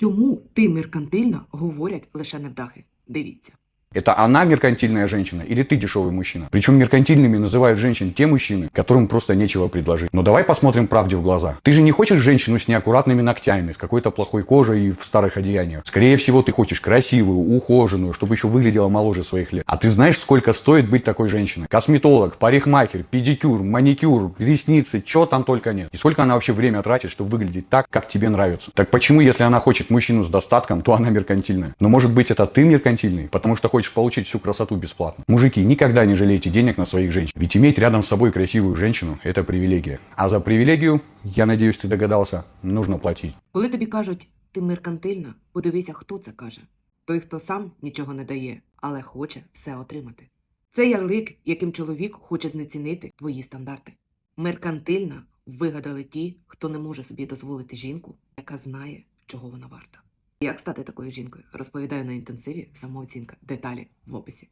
Чому ти меркантильна говорять лише невдахи? Дивіться. Это она меркантильная женщина или ты дешевый мужчина? Причем меркантильными называют женщин те мужчины, которым просто нечего предложить. Но давай посмотрим правде в глаза. Ты же не хочешь женщину с неаккуратными ногтями, с какой-то плохой кожей и в старых одеяниях. Скорее всего, ты хочешь красивую, ухоженную, чтобы еще выглядела моложе своих лет. А ты знаешь, сколько стоит быть такой женщиной? Косметолог, парикмахер, педикюр, маникюр, ресницы, чего там только нет. И сколько она вообще время тратит, чтобы выглядеть так, как тебе нравится. Так почему, если она хочет мужчину с достатком, то она меркантильная? Но может быть это ты меркантильный, потому что хочешь получить всю красоту бесплатно. Мужики, никогда не жалейте денег на своих женщин. Ведь иметь рядом с собой красивую женщину – это привилегия. А за привилегию, я надеюсь, ты догадался, нужно платить. Коли тобі кажуть, ти меркантильна, подивися, хто це каже. Той, хто сам нічого не дає, але хоче все отримати. Це ярлик, яким чоловік хоче знецінити твої стандарти. Меркантильна вигадали ті, хто не може собі дозволити жінку, яка знає, чого вона варта. Як стати такою жінкою, розповідаю на інтенсиві самооцінка. Деталі в описі.